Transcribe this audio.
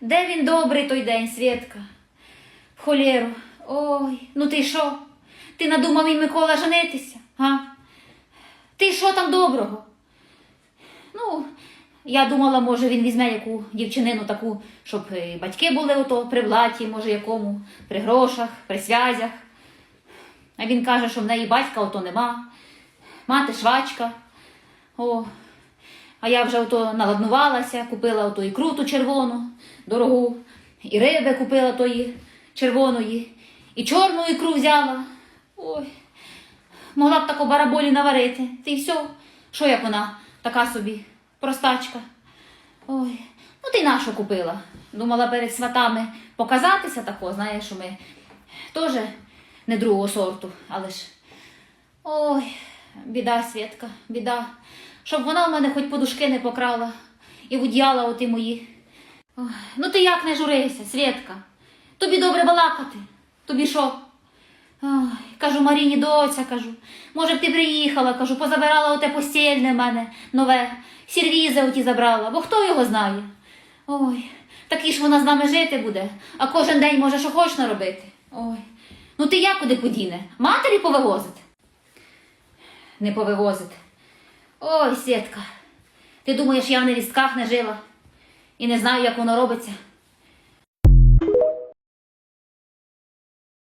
Де він добрий той день, Свєтка? В холєру. Ой, ну ти що? Ти надумав мій Микола женитися? Га? Ти що там доброго? Ну, я думала, може, він візьме яку дівчинину таку, щоб і батьки були ото при владі, може, якому, при грошах, при связях. А він каже, що в неї батька ото нема, мати швачка. О, а я вже ото наладнувалася, купила ото ікру ту червону, дорогу, і риби купила тої червоної, і чорну ікру взяла. Ой, могла б таку бараболі наварити. Ти все. Що як вона така собі, простачка. Ой, ну ти нашу купила. Думала перед сватами показатися тако, знаєш, що ми теж не другого сорту, але ж. Ой, біда, Свєтка, біда. Щоб вона в мене хоч подушки не покрала і одіяла оті мої. Ой, ну ти як не журися, Свєтка? Тобі добре балакати. Тобі що? Кажу Маріні, доця, кажу. Може б ти приїхала, кажу, позабирала оте постільне мене нове, сірвізи оті забрала, бо хто його знає. Ой, такі ж вона з нами жити буде, а кожен день може що хоч наробити. Ой. Ну ти як куди подіне? Матері повивозити? Не повивозити. Ой, сітка, ти думаєш, я в невістках не жила і не знаю, як воно робиться.